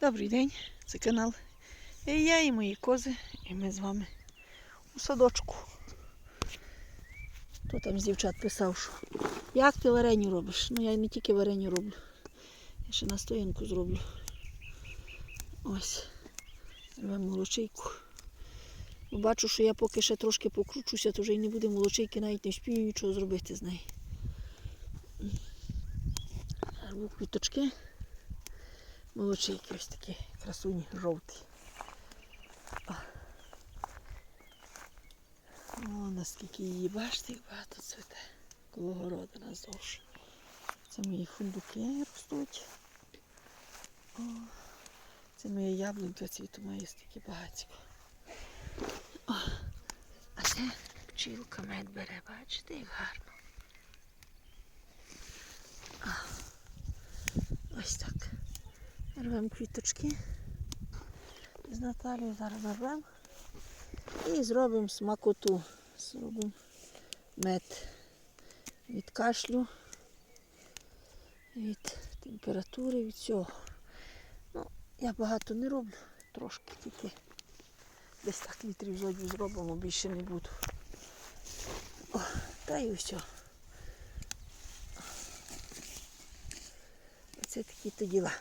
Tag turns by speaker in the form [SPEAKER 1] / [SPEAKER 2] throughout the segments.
[SPEAKER 1] Добрий день, це канал. І я і мої кози, і ми з вами у садочку. Хто там з дівчат писав, що як ти вареню робиш? Ну я не тільки вареню роблю. Я ще настоянку зроблю. Ось. Рвемо молочейку. Бачу, що я поки ще трошки покручуся, то вже й не буде молочейки, навіть не вспію нічого зробити з неї. Рву квіточки. Молочейки ось такі красуні жовті. О. О, наскільки її бачите, як багато цвіте. Коло городу наздовж. Це мої фундуки ростуть. О, це моє яблунька цвіту має стільки багатько. О, а це пчілка мед бере, бачите, як гарно. О, ось так. Рвемо квіточки. З Наталією зараз нарвемо. І зробимо смакоту. Зробимо мед від кашлю, від температури, від цього. Ну, я багато не роблю, трошки тільки. Десь так літрів зодю зробимо, більше не буду. О, та і все. Оце такі то діла.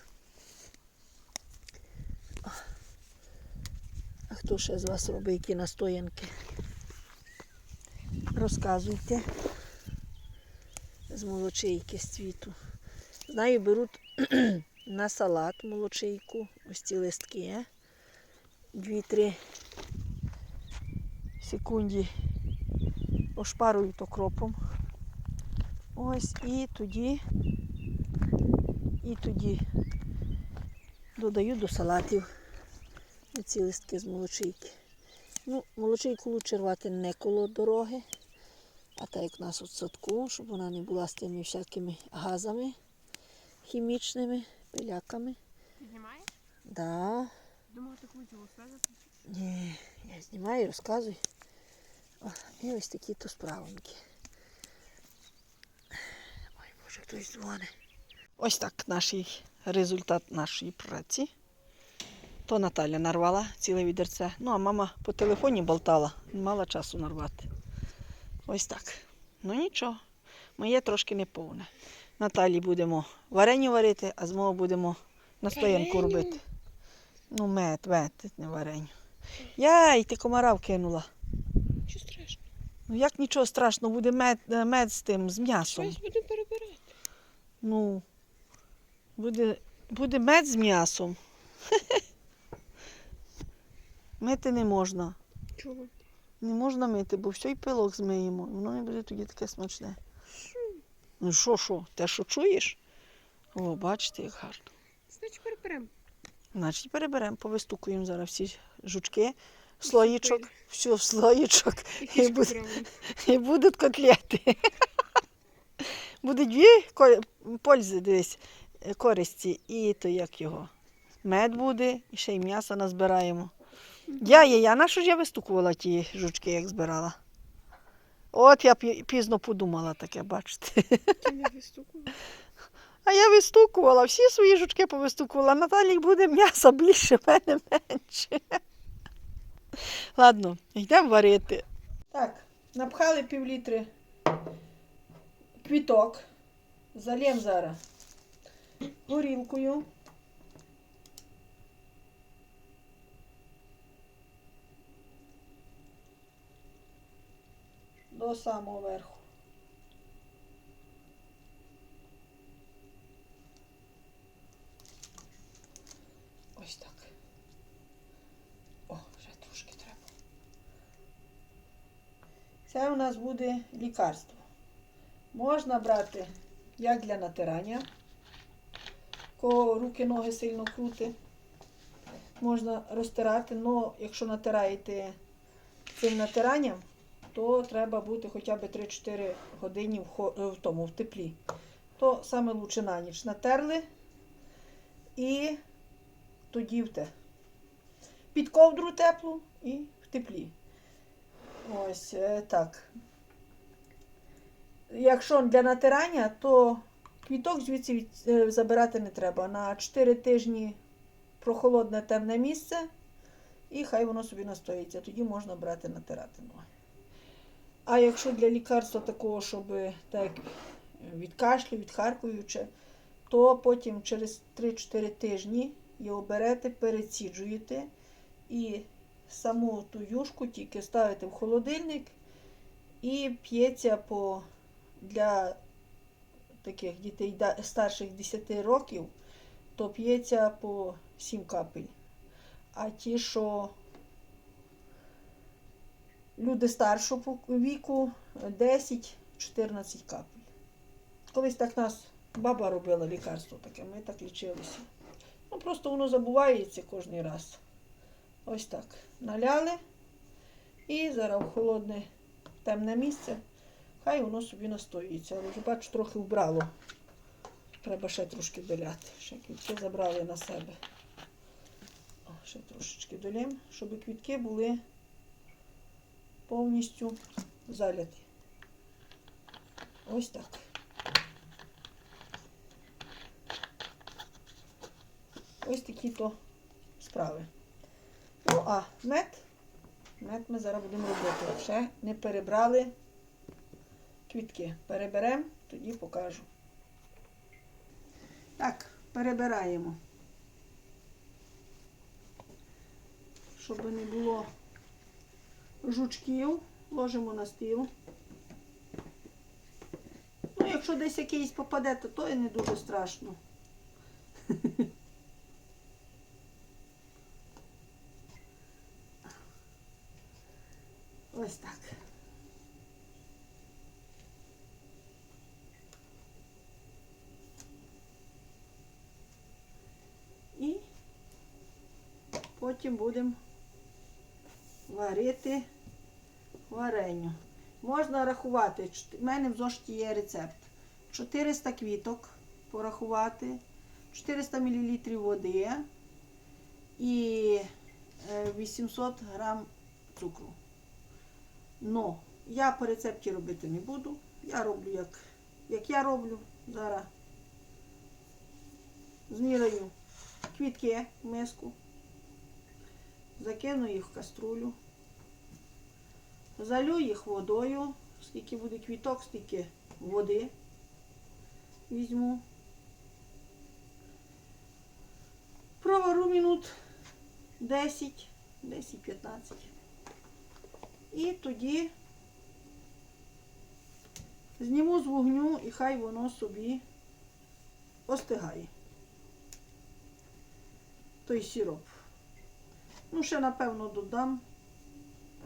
[SPEAKER 1] Хто ще з вас робить які настоянки? Розказуйте. З молочейки з цвіту. Знаю, беруть на салат молочейку, ось ці листки. Дві-три секунді ошпарують окропом. Ось і тоді, і тоді додаю до салатів ці листки з молочейки. Ну, молочейку лучше рвати не коло дороги, а так як у нас у садку, щоб вона не була з тими всякими газами хімічними, пиляками.
[SPEAKER 2] Піднімаєш?
[SPEAKER 1] Да.
[SPEAKER 2] Думаю, ти хочеш розказати.
[SPEAKER 1] Ні, я знімаю і розказую. О, і ось такі то справоньки. Ой, Боже, хтось дзвонить. Ось так наш результат нашої праці. То Наталя нарвала ціле відерце. Ну, а мама по телефоні болтала, не мала часу нарвати. Ось так. Ну нічого, моє трошки не повне. Наталі будемо варені варити, а з мого будемо настоянку робити. Ну, мед, мед, не вареню. Яй, ти комара вкинула.
[SPEAKER 2] Що страшно?
[SPEAKER 1] Ну як нічого страшного, буде мед, е, мед з тим, з м'ясом.
[SPEAKER 2] Щось будемо перебирати.
[SPEAKER 1] Ну, буде, буде мед з м'ясом. Мити не можна.
[SPEAKER 2] Чого?
[SPEAKER 1] Не можна мити, бо все й пилок змиємо. Воно не буде тоді таке смачне. Ну що, що? Те, що чуєш? О, бачите, як гарно.
[SPEAKER 2] Значить, переберемо.
[SPEAKER 1] Значить, переберемо, повистукуємо зараз всі жучки, слоїчок, все в слоїчок. І, буде, і будуть котлети. Буде дві пользи, дивись, е, користі. І то як його. Мед буде, і ще й м'ясо назбираємо. Я є, я на що ж я вистукувала ті жучки, як збирала. От я пізно подумала таке, бачите.
[SPEAKER 2] Ти не вистукував?
[SPEAKER 1] А я вистукувала, всі свої жучки повистукувала. Наталі буде м'яса більше, в мене менше. Ладно, йдемо варити. Так, напхали півлітри квіток. Залєм зараз горілкою. До самого верху. Ось так. О, вже трошки треба. Це у нас буде лікарство. Можна брати як для натирання, кого руки, ноги сильно крути. Можна розтирати, але якщо натираєте цим натиранням, то треба бути хоча б 3-4 години е, в тому, в теплі. То саме лучше на ніч натерли і тоді в те. Під ковдру теплу і в теплі. Ось е, так. Якщо для натирання, то квіток звідси від- е, забирати не треба. На 4 тижні прохолодне темне місце, і хай воно собі настоїться. Тоді можна брати натирати ноги. А якщо для лікарства такого, щоб так від кашлю, відхаркуюче, то потім через 3-4 тижні його берете, переціджуєте і саму ту юшку тільки ставите в холодильник і п'ється по для таких дітей старших 10 років, то п'ється по 7 капель. А ті, що люди старшого віку, 10-14 капель. Колись так нас баба робила лікарство таке, ми так лічилися. Ну, просто воно забувається кожен раз. Ось так. Наляли і зараз в холодне темне місце. Хай воно собі настоїться. Але вже бачу, трохи вбрало. Треба ще трошки доляти. Ще квітки забрали на себе. О, ще трошечки долім, щоб квітки були повністю заляті. Ось так. Ось такі то справи. Ну, а мед. Мед ми зараз будемо робити. Ще не перебрали квітки. Переберемо, тоді покажу. Так, перебираємо. Щоб не було жучків, ложимо на стіл. Ну, якщо десь якийсь попаде, то то і не дуже страшно. Ось так. І потім будемо варити вареню. Можна рахувати. У мене в є рецепт. 400 квіток порахувати, 400 мл води і е, 800 грам цукру. Но я по рецепті робити не буду. Я роблю як, як я роблю зараз. Зміряю квітки в миску, закину їх в каструлю, залю їх водою, скільки буде квіток, стільки води візьму. Провару минут 10, 10-15. І тоді зніму з вогню і хай воно собі остигає. Той сироп. Ну, ще, напевно, додам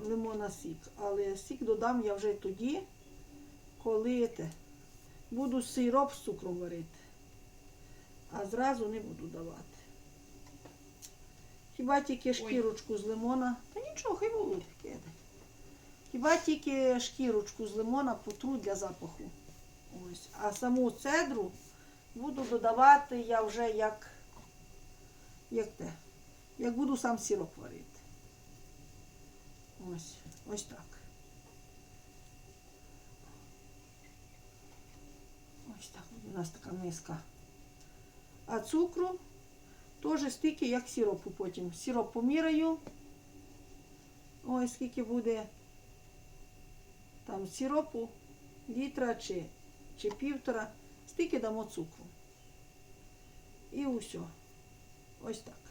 [SPEAKER 1] лимона сік. Але сік додам я вже тоді, коли те, буду сироп з цукром варити. А зразу не буду давати. Хіба тільки шкірочку з лимона. Та нічого, хай будуть таке. Хіба тільки шкірочку з лимона потру для запаху. Ось. А саму цедру буду додавати я вже як, як те. Як буду сам сироп варити. Ось, ось так. Ось так у нас така миска. А цукру теж стільки, як сиропу потім. Сироп поміряю. Ось скільки буде там сиропу, літра чи, чи півтора, стільки дамо цукру. І усе. Ось так.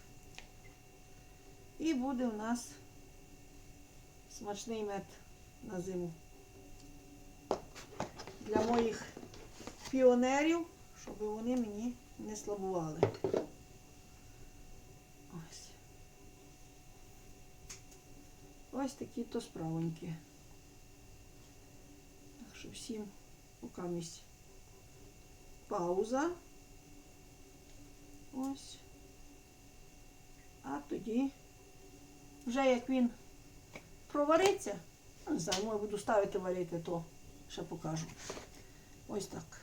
[SPEAKER 1] І буде у нас смачний мед на зиму. Для моїх піонерів, щоб вони мені не слабували. Ось. Ось такі то справоньки. Так що всім покамість пауза. Ось. А тоді, вже як він провариться, не знаю, може буду ставити варити, то ще покажу. Ось так.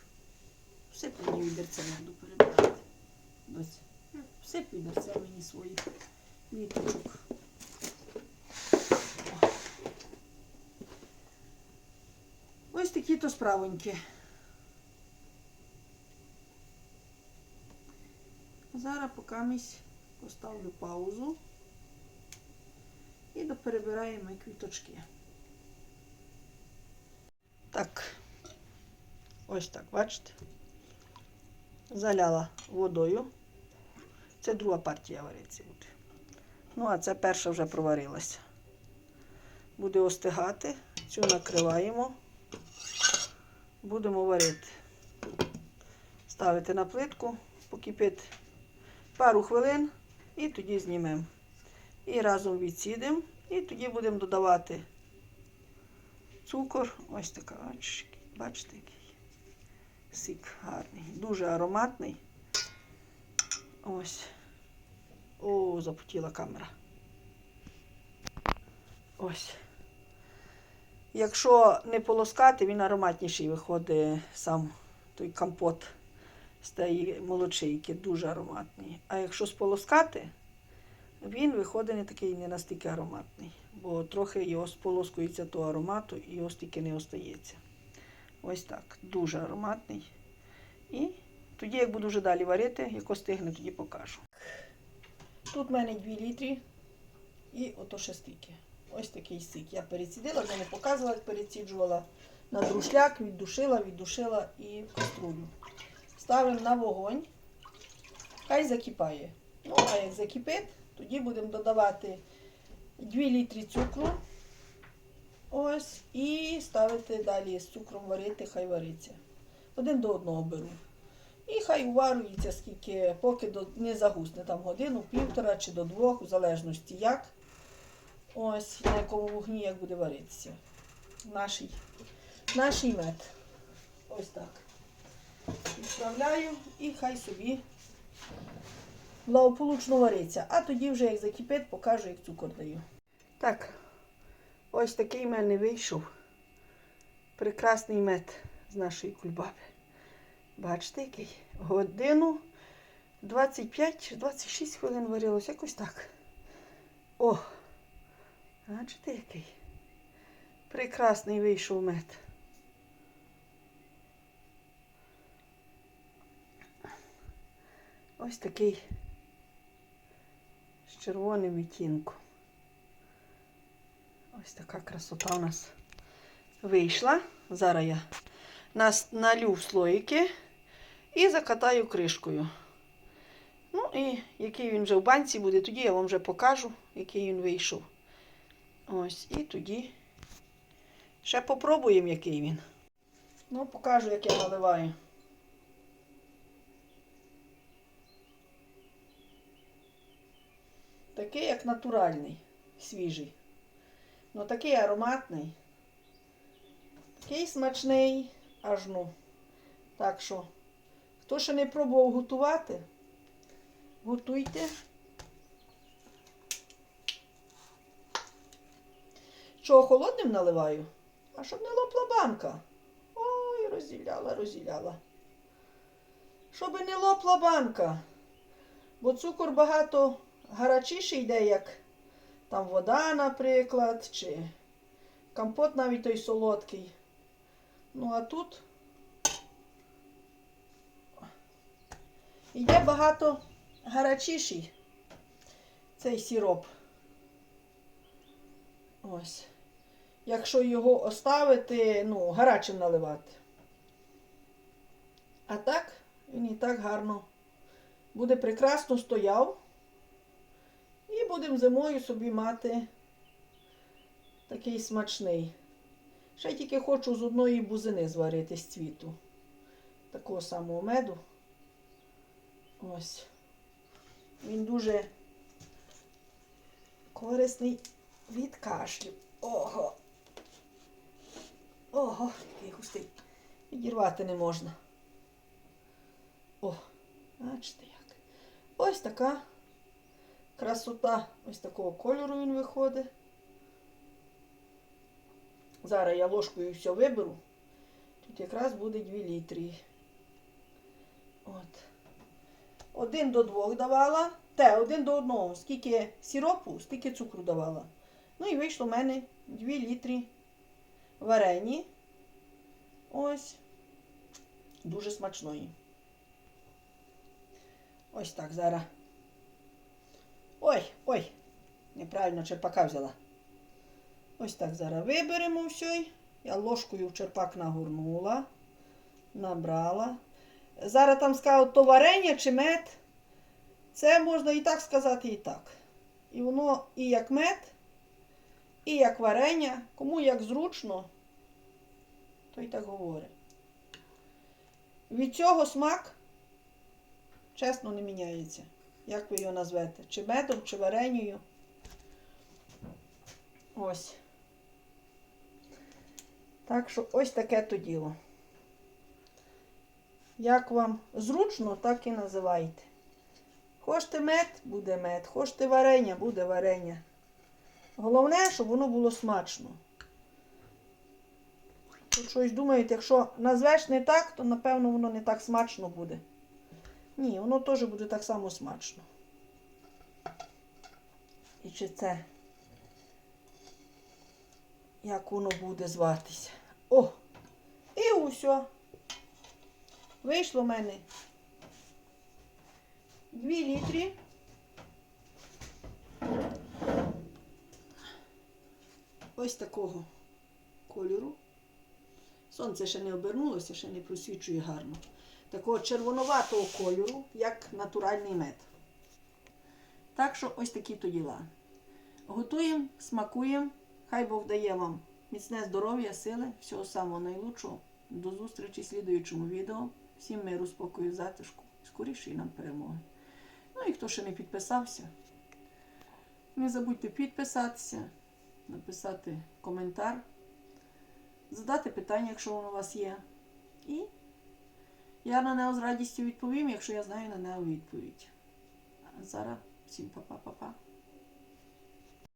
[SPEAKER 1] Все мені відерце буду перебирати. Ось. Все відерце мені свої віточок. Ось такі то справоньки. Зараз покамість Поставлю паузу. І доперебираємо квіточки. Так. Ось так, бачите? Заляла водою. Це друга партія вариться буде. Ну, а це перша вже проварилася. Буде остигати. Цю накриваємо. Будемо варити. Ставити на плитку, покипить пару хвилин і тоді знімемо. І разом відсідемо. І тоді будемо додавати цукор. Ось така, бачите, який сік гарний. Дуже ароматний. Ось. О, запотіла камера. Ось. Якщо не полоскати, він ароматніший виходить сам той компот з тієї молочейки, дуже ароматний. А якщо сполоскати, він виходить не такий не настільки ароматний, бо трохи його сполоскується того аромату і його стільки не остається. Ось так, дуже ароматний. І тоді, як буду вже далі варити, як остигне, тоді покажу. Тут в мене 2 літри і ото ще стільки. Ось такий сик. Я перецідила, вже не показувала, як переціджувала на друшляк, віддушила, віддушила і в каструлю. Ставимо на вогонь, хай закипає. Ну, а як закипить, тоді будемо додавати 2 літри цукру. Ось, і ставити далі з цукром варити, хай вариться. Один до одного беру. І хай уварується, скільки, поки не загусне, там годину, півтора чи до двох, в залежності як. Ось на якому вогні як буде варитися. Наш, наш мед. Ось так. Відправляю і хай собі благополучно вариться. А тоді вже як закипить, покажу, як цукор даю. Так, ось такий в мене вийшов. Прекрасний мед з нашої кульбаби. Бачите, який? Годину 25-26 хвилин варилось, якось так. О! Бачите, який? Прекрасний вийшов мед. Ось такий червоним відтінком. Ось така красота у нас вийшла. Зараз я нас налю в слоїки і закатаю кришкою. Ну і який він вже в банці буде, тоді я вам вже покажу, який він вийшов. Ось, і тоді ще попробуємо, який він. Ну, покажу, як я наливаю. Такий, як натуральний, свіжий. Ну, такий ароматний. Такий смачний, аж ну. Так що, хто ще не пробував готувати, готуйте. Що, холодним наливаю? А щоб не лопла банка. Ой, розділяла, розділяла. Щоб не лопла банка. Бо цукор багато гарячіший йде, як там вода, наприклад, чи компот навіть той солодкий. Ну, а тут йде багато гарячіший цей сироп. Ось. Якщо його оставити, ну, гарячим наливати. А так, він і так гарно буде прекрасно стояв. Будемо зимою собі мати такий смачний. Ще тільки хочу з одної бузини зварити з цвіту. Такого самого меду. Ось. Він дуже корисний від кашлю. Ого. Ого, який густий. Відірвати не можна. О, бачите як. Ось така красота. Ось такого кольору він виходить. Зараз я ложкою все виберу. Тут якраз буде 2 літри. От. Один до двох давала. Те, один до одного. Скільки сиропу, стільки цукру давала. Ну і вийшло в мене 2 літри варені. Ось. Дуже смачної. Ось так зараз Ой, ой, неправильно черпака взяла. Ось так зараз виберемо все. Я ложкою в черпак нагорнула, набрала. Зараз там сказав, то варення чи мед. Це можна і так сказати, і так. І воно і як мед, і як варення. Кому як зручно, то й так говорить. Від цього смак, чесно, не міняється. Як ви його назвете? Чи медом, чи варенею. Ось. Так що ось таке то діло. Як вам зручно, так і називайте. Хочете мед, буде мед. Хочете варення, буде варення. Головне, щоб воно було смачно. Тут щось думаєте, якщо назвеш не так, то напевно воно не так смачно буде. Ні, воно теж буде так само смачно. І чи це як воно буде зватися? О! І усе. Вийшло в мене 2 літри. Ось такого кольору. Сонце ще не обернулося, ще не просвічує гарно. Такого червонуватого кольору, як натуральний мед. Так що ось такі то діла. Готуємо, смакуємо. Хай Бог дає вам міцне здоров'я, сили, всього самого найлучшого. До зустрічі в слідуючому відео. Всім миру, спокою, затишку, скорішої нам перемоги. Ну і хто ще не підписався, не забудьте підписатися, написати коментар, задати питання, якщо воно у вас є. І я на нео з радістю відповім, якщо я знаю на нео відповідь. А зараз всім па-па-па-па.